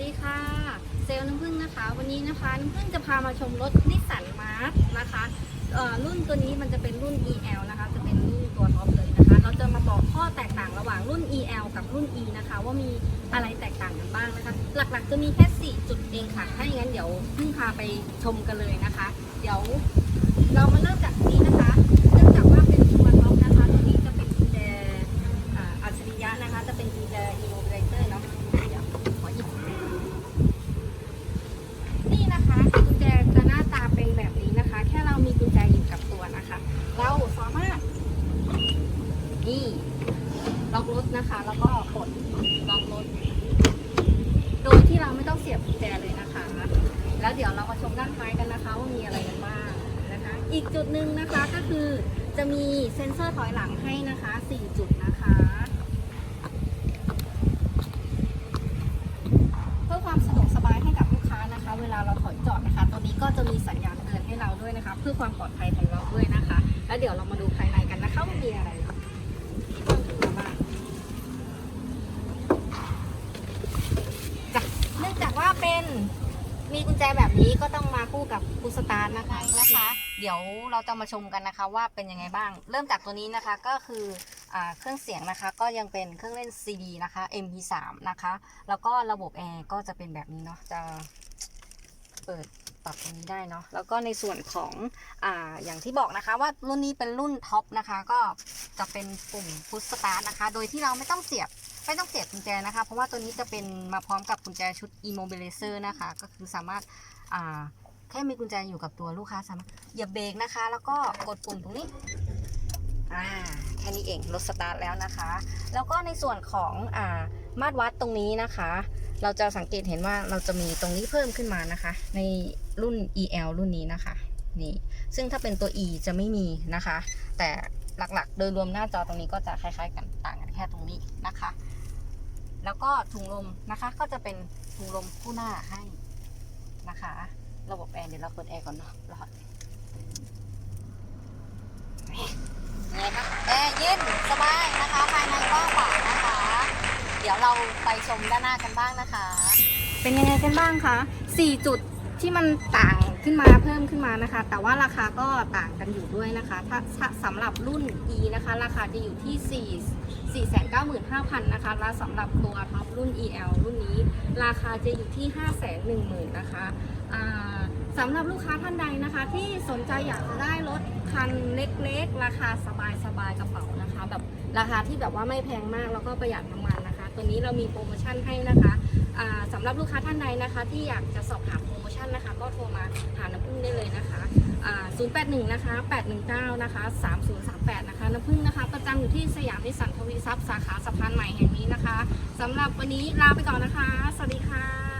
ดีค่ะ เซลล์น้ำผึ้งนะคะ วันนี้นะคะน้ำผึ้งจะพามาชมรถนิสสันมาร์นะคะรุ่นตัวนี้มันจะเป็นรุ่น EL นะคะ จะเป็นรุ่นตัวท็อปเลยนะคะ เราจะมาบอกข้อแตกต่างระหว่างรุ่น EL กับรุ่น E นะคะ ว่ามีอะไรแตกต่างกันบ้างนะคะ หลักๆจะมีแค่ 4 จุดเองค่ะ ถ้าอย่างนั้นเดี๋ยวพึ่งพาไปชมกันเลยนะคะ เดี๋ยวเรามาเริ่มจากนี้นะคะเนื่องจากว่าเป็นตัวท็อปนะคะตัวนี้จะเป็นกุญแจอ่าอัจฉริยะนะคะ จะเป็นกุญแจ immobilizer เนาะเดี๋ยวขอหยิบ นี่นะคะกุญแจจะหน้าตาเป็นแบบนี้นะคะ แค่เรามีกุญแจอยู่กับตัวนะคะ เราสามารถนี่ล็อกรถนะคะ แล้ว กดล็อกรถโดยที่เราไม่ต้องเสียบกุญแจเลยนะคะ แล้วเดี๋ยวเรามาชมด้านท้ายกันนะคะ ว่ามีอะไรกันบ้างนะคะ อีกจุดหนึ่งนะคะก็คือจะมีเซ็นเซอร์ถอยหลังให้นะคะ 4 จุดนะคะเพื่อความสะดวกสบายให้กับลูกค้านะคะ เวลาเราถอยจอดนะคะ ตัวนี้ก็จะมีสัญญาณเตือนให้เราด้วยนะคะ เพื่อความปลอดภัยของเราด้วยนะคะ แล้วเดี๋ยวเรามาดูภายในกันนะคะว่ามีอะไรบ้างบ้างจ้ะเนื่องจากว่าเป็น มีกุญแจแบบนี้ก็ต้องมาคู่กับคูสตาร์นะคะนะคะ เดี๋ยวเราจะมาชมกันนะคะว่าเป็นยังไงบ้าง เริ่มจากตัวนี้นะคะก็คืออเครื่องเสียงนะคะก็ยังเป็นเครื่องเล่น CD นะคะ MP3 นะคะ แล้วก็ระบบแอร์ก็จะเป็นแบบนี้เนาะจะเปิดปรับตรงนี้ได้เนาะแล้วก็ในส่วนของอ่าอย่างที่บอกนะคะว่ารุ่นนี้เป็นรุ่นท็อปนะคะ ก็จะเป็นปุ่มพุชสตาร์ทนะคะ โดยที่เราไม่ต้องเสียบ ไม่ต้องเสียบกุญแจนะคะ เพราะว่าตัวนี้จะเป็นมาพร้อมกับกุญแจชุด immobilizer นะคะ ก็คือสามารถอ่าแค่มีกุญแจอยู่กับตัวลูกค้าสามารถเหยียบเบรกนะคะ แล้วก็กดปุ่มตรงนี้อ่าแค่นี้เองรถสตาร์ทแล้วนะคะ แล้วก็ในส่วนของอ่ามาตรวัดตรงนี้นะคะ เราจะสังเกตเห็นว่าเราจะมีตรงนี้เพิ่มขึ้นมานะคะ ในรุ่น EL รุ่นนี้นะคะนี่ซึ่งถ้าเป็นตัว E จะไม่มีนะคะ แต่หลักๆ โดยรวมหน้าจอตรงนี้ก็จะคล้ายๆกันต่างกัน ค่ตรงนี้นะคะ แล้วก็ถุงลมนะคะก็จะเป็นถุงลมคู่หน้าให้นะคะ ระบบแอร์เดี๋ยวเราเปิดแอร์ก่อนเนาะรอดนี่ค่ะแอร์เย็นสบายนะคะภายในกว้างขวานะคะ เดี๋ยวเราไปชมด้านหน้ากันบ้างนะคะ เป็นยังไงกันบ้างคะ4จุดที่มันต่าง ขึ้นมาเพิ่มขึ้นมานะคะ แต่ว่าราคาก็ต่างกันอยู่ด้วยนะคะ ถ้าสำหรับรุ่น E นะคะ ราคาจะอยู่ที่ 4 495,000นะคะ และสำหรับตัวท็อปรุ่น EL รุ่นนี้ ราคาจะอยู่ที่ 510,000นะคะสำหรับลูกค้าท่านใดนะคะ ที่สนใจอยากจะได้รถคันเล็กๆ ราคาสบายๆกระเป๋านะคะ แบบราคาที่แบบว่าไม่แพงมากแล้วก็ประหยัดน้ำมันนะคะ ตัวนี้เรามีโปรโมชั่นให้นะคะสำหรับลูกค้าท่านใดนะคะ ที่อยากจะสอบถาม ชั่นนะคะ ก็โทรมาหาน้ำพึ่งได้เลยนะคะ081 นะคะ 819 นะคะ 3038 นะคะ น้ำพึ่งนะคะ ประจำอยู่ที่สยามนิสสันทวีทรัพย์สาขาสะพานใหม่แห่งนี้นะคะสำหรับวันนี้ลาไปก่อนนะคะ สวัสดีค่ะ